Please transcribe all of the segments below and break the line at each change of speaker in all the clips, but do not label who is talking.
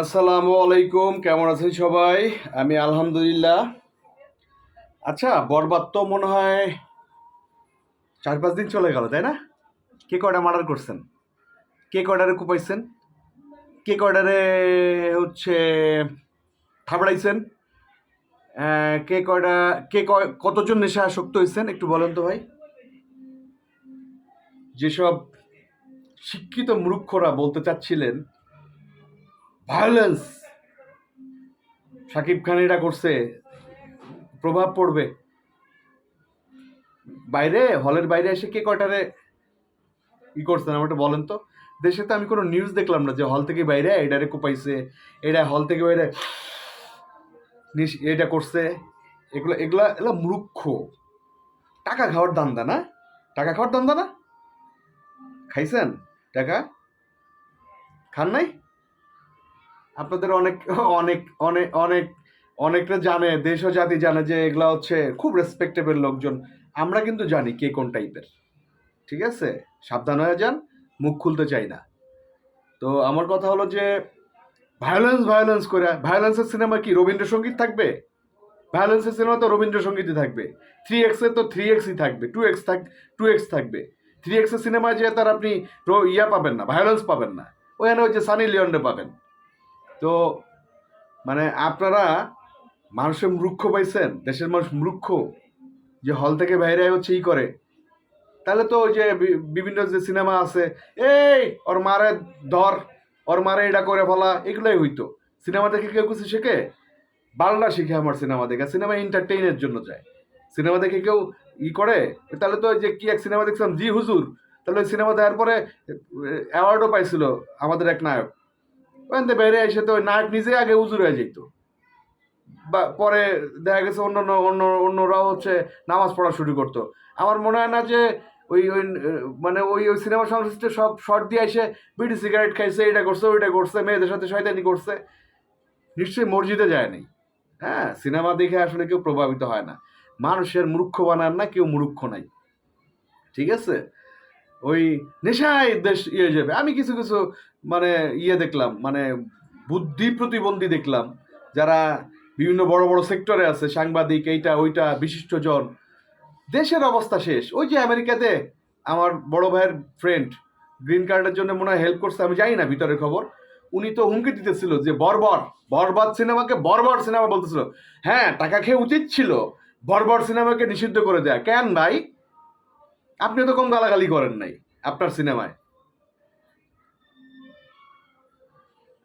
আসসালামু আলাইকুম, কেমন আছেন সবাই? আমি আলহামদুলিল্লাহ। আচ্ছা বরবাদ তো মনে হয় চার পাঁচ দিন চলে গেল, তাই না? কে কয়টা মার্ডার করছেন? কে কয়টারে কুপাইছেন? কে কয়টারে হচ্ছে থাবড়াইছেন কে কয়টা, কে কতজন নেশা আসক্ত হয়েছেন? একটু বলেন তো ভাই। যেসব শিক্ষিত মূর্খরা বলতে চাচ্ছিলেন ভায়োলেন্স সাকিব খান এটা করছে। প্রভাব পড়বে। বাইরে, হলের বাইরে এসে কে কয়টারে ই করছেন আমাকে বলেন তো। দেশে তো আমি কোনো নিউজ দেখলাম না যে হল থেকে বাইরে এটারে কোপাইছে এটা হল থেকে বাইরে এটা করছে। এগুলো এগুলা এগুলো মূর্খ। টাকা খাওয়ার দান্দা না? টাকা খাওয়ার দান্দা না? খাইছেন? টাকা? খান নাই? আপনাদের অনেক অনেক অনেক অনেক, অনেকটা জানে, দেশ ও জাতি জানে যে এগুলা হচ্ছে খুব রেসপেক্টেবল লোকজন। আমরা কিন্তু জানি কে কোন টাইপের ঠিক আছে? সাবধান হয়ে যান, মুখ খুলতে চাই না। তো আমার কথা হলো যে ভায়োলেন্স ভায়োলেন্স করে ভায়োলেন্সের সিনেমা কি রবীন্দ্রসঙ্গীত থাকবে? ভায়োলেন্সের সিনেমা তো রবীন্দ্রসঙ্গীতই থাকবে। থ্রি এক্সের তো থ্রি এক্সই থাকবে টু এক্স থাক টু এক্স থাকবে। থ্রি এক্সের সিনেমায় যে তার আপনি ইয়া পাবেন না ভায়োলেন্স পাবেন না। ওখানে ওই যে সানি লিওন্ডে পাবেন। তো মানে আপনারা মানুষের মূর্খ পাইছেন, দেশের মানুষ মূর্খ, যে হল থেকে বাইরে হচ্ছে ই করে। তাহলে তো ওই যে বিভিন্ন যে সিনেমা আছে, এই, ওর মারে ধর, ওর মারে এটা করে ফেলা এগুলোই হইতো। সিনেমা দেখে কেউ কিছু শেখে? বাংলা শিখে আমার সিনেমা দেখে, সিনেমা এন্টারটেইনের জন্য যায়। সিনেমা দেখে কেউ ই করে? তাহলে তো যে কি এক সিনেমা দেখছিলাম? জি হুজুর। তাহলে সিনেমা দেখার পরে অ্যাওয়ার্ডও পাইছিল আমাদের এক নায়ক। ওখান থেকে বেরিয়ে এসে তো নায়ক নিজে আগে উজুর হয়ে যেত বা পরে দেখা গেছে অন্য অন্য অন্য অন্যরাও হচ্ছে নামাজ পড়া শুরু করতো। আমার মনে হয় না যে ওই ওই মানে ওই ওই সিনেমা সংশ্লিষ্ট সব শর্ট দিয়ে এসে বিড়ি সিগারেট খাইছে, এটা করছে, ওইটা করছে, মেয়েদের সাথে শয়তানি করছে, নিশ্চয়ই মসজিদে যায়নি হ্যাঁ সিনেমা দেখে আসলে কেউ প্রভাবিত হয় না। মানুষের মূর্খ বানান না, কেউ মূর্খ নাই। ঠিক আছে? ওই নেশায় দেশ ইয়ে যাবে। আমি কিছু কিছু মানে ইয়ে দেখলাম মানে বুদ্ধি প্রতিবন্ধী দেখলাম, যারা বিভিন্ন বড় বড় সেক্টরে আছে, সাংবাদিক, এইটা, ওইটা, বিশিষ্টজন। দেশের অবস্থা শেষ। ওই যে আমেরিকাতে আমার বড় ভাইয়ের ফ্রেন্ড গ্রিন কার্ডের জন্য মনে হয় হেল্প করছে, আমি জানি না ভিতরের খবর। উনি তো হুমকি দিতেছিল যে বর্বর বরবাদ সিনেমাকে বর্বর সিনেমা বলতেছিল। হ্যাঁ টাকা খেয়ে উচিত ছিল, বর্বর সিনেমাকে নিষিদ্ধ করে দেয়া। কেন ভাই? আপনি তো কম গালাগালি করেন নাই আপনার সিনেমায়।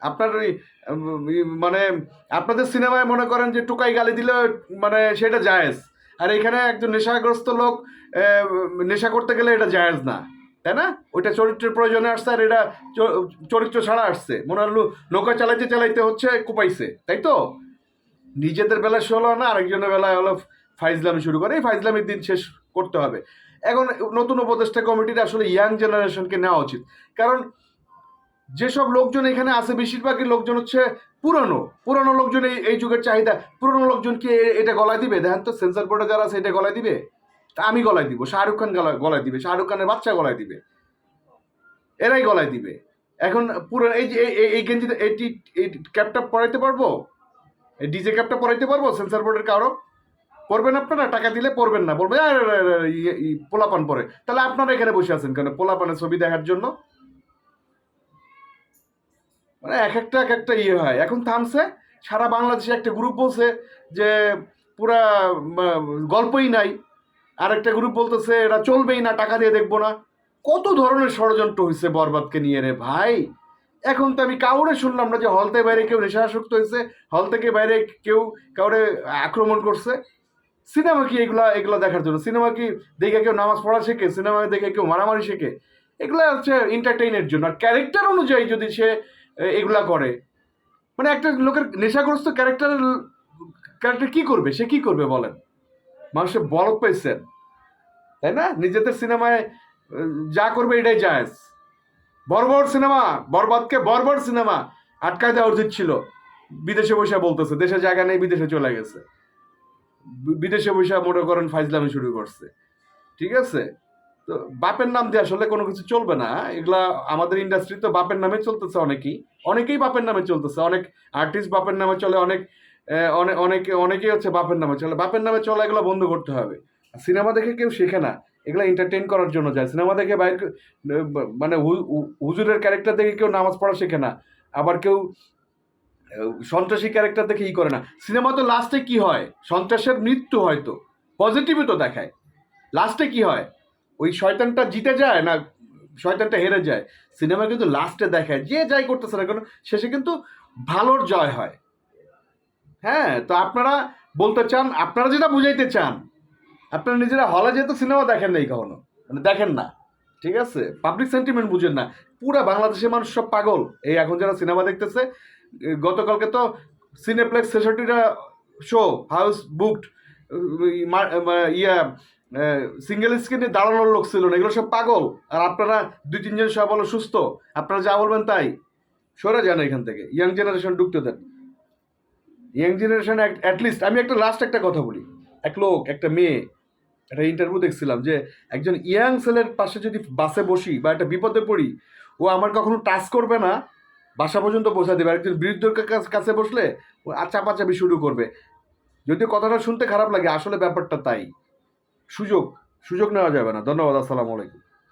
আপনার ওই মানে আপনাদের সিনেমায় মনে করেন যে টুকাই গালি দিলে মানে সেটা জায়েজ। আর এখানে একজন নেশাগ্রস্ত লোক নেশা করতে গেলে এটা জায়েজ না, তাই না? ওইটা চরিত্রের প্রয়োজনে আসছে আর এটা চরিত্র ছাড়া আসছে। মনে হলো নৌকা চালাইতে চালাইতে হচ্ছে, কুপাইছে, তাই তো? নিজেদের বেলায় হলো না, আরেকজনের বেলায় হলো ফাইজলামি শুরু করে। এই ফাইজলামির দিন শেষ করতে হবে। এখন নতুন উপদেষ্টা কমিটির আসলে ইয়াং জেনারেশনকে নেওয়া উচিত। কারণ যেসব লোকজন এখানে আছে, বেশিরভাগই লোকজন হচ্ছে পুরনো। পুরনো লোকজন এই এই যুগের চাহিদা, পুরনো লোকজন কি এ- এটা গলায় দিবে? দেখেন তো সেন্সার বোর্ডে যারা আছে, এটা গলায় দিবে? আমি গলায় দিব, শাহরুখ খান গলায় দিবে, শাহরুখ খানের বাচ্চা গলায় দিবে। এরাই গলায় দিবে। এখন পুরো এই যে, এই- গেঞ্জিতে এই টি- এই ক্যাপটা পরাইতে পারব? ডিজে ক্যাপটা পরাইতে পারব? সেন্সার বোর্ডের কারও? পড়বেন আপনারা? টাকা দিলে পড়বেন না। বলবে "আরে, আরে, আরে, আরে, ইয়ে- পোলাপান পরে। তাহলে আপনারা এখানে বসে আছেন কেন? পোলাপানের ছবি দেখার জন্য? মানে এক একটা এক একটা ইয়ে হয়। এখন থামছে সারা বাংলাদেশে একটা গ্রুপ বলছে যে পুরা গল্পই নাই। আর একটা গ্রুপ বলতেছে এটা চলবেই না টাকা দিয়ে দেখব না। কত ধরনের ষড়যন্ত্র হয়েছে বরবাদকে নিয়ে রে ভাই। এখন তো আমি কাউরে শুনলাম না যে হল থেকে বাইরে কেউ নেশাসক্ত হয়েছে হল থেকে বাইরে কেউ কাউরে আক্রমণ করছে। সিনেমা কি এগুলা এগুলা দেখার জন্য? সিনেমা কি দেখে কেউ নামাজ পড়া শেখে? সিনেমা দেখে কেউ মারামারি শেখে? এগুলা হচ্ছে এন্টারটেইনের জন্য। আর ক্যারেক্টার অনুযায়ী যদি সে এগুলা করে মানে একটা লোকের নেশাগ্রস্ত ক্যারেক্টার ক্যারেক্টার কি করবে? সে কি করবে বলেন? মানুষের বলক পাইছেন তাই না? নিজেদের সিনেমায় যা করবে এটাই জায়েজ। বর্বর সিনেমা, বরবাদকে বর্বর সিনেমা আটকায় দেওয়া উচিত ছিল। বিদেশে বসে বলতেছে, দেশে জায়গা নেই, বিদেশে চলে গেছে। বিদেশে বসে মনে করেন ফাইজলামি শুরু করছে। ঠিক আছে? তো বাপের নাম দিয়ে আসলে কোনো কিছু চলবে না এগুলা আমাদের ইন্ডাস্ট্রি তো বাপের নামে চলতেছে অনেকেই। অনেকেই বাপের নামে চলতেছে। অনেক আর্টিস্ট বাপের নামে চলে, অনেক অনেক অনেকে, অনেকেই হচ্ছে বাপের নামে চলে। বাপের নামে চলা এগুলো বন্ধ করতে হবে। সিনেমা দেখে কেউ শেখে না। এগুলো এন্টারটেইন করার জন্য যায়। সিনেমা দেখে বাইরে মানে হুজুরের ক্যারেক্টার দেখে কেউ নামাজ পড়া শেখে না। আবার কেউ সন্ত্রাসী ক্যারেক্টার দেখে ই করে না। সিনেমা তো লাস্টে কি হয়? সন্ত্রাসের মৃত্যু হয়তো পজিটিভই তো দেখায়। লাস্টে কি হয়? ওই শয়তানটা জিতে যায় না শয়তানটা হেরে যায়? সিনেমা কিন্তু লাস্টে দেখায়। যে যাই করতেছে না কেন, শেষে কিন্তু ভালোর জয় হয়। হ্যাঁ তো আপনারা বলতে চান, আপনারা যেটা বুঝাইতে চান, আপনারা নিজেরা হলে যেহেতু সিনেমা দেখেন নাই কখনো মানে দেখেন না, ঠিক আছে? পাবলিক সেন্টিমেন্ট বুঝেন না। পুরা বাংলাদেশের মানুষ সব পাগল। এই এখন যারা সিনেমা দেখতেছে গতকালকে তো cineplex ছেষট্টিটা show house booked yeah single স্ক্রিনে দাঁড়ানোর লোক ছিল না, এগুলো সব পাগল। আর আপনারা দুই, তিনজন সব হলো সুস্থ। আপনারা যা বলবেন তাই। সরে যান এখান থেকে। ইয়াং জেনারেশন ঢুকতে দেন। ইয়াং জেনারেশন অ্যাটলিস্ট আমি একটা লাস্ট একটা কথা বলি। এক লোক, একটা মেয়ে, একটা ইন্টারভিউ দেখছিলাম যে একজন ইয়াং ছেলের পাশে যদি বাসে বসি বা একটা বিপদে পড়ি, ও আমার কখনো টাচ করবে না বাসা পর্যন্ত পৌঁছে দেবে। আর একজন বৃদ্ধর কাছে বসলে চাপাচাপি শুরু করবে। যদি কথাটা শুনতে খারাপ লাগে, আসলে ব্যাপারটা তাই। সুযোগ সুযোগ নেওয়া যাবে না। ধন্যবাদ, আসসালামু আলাইকুম।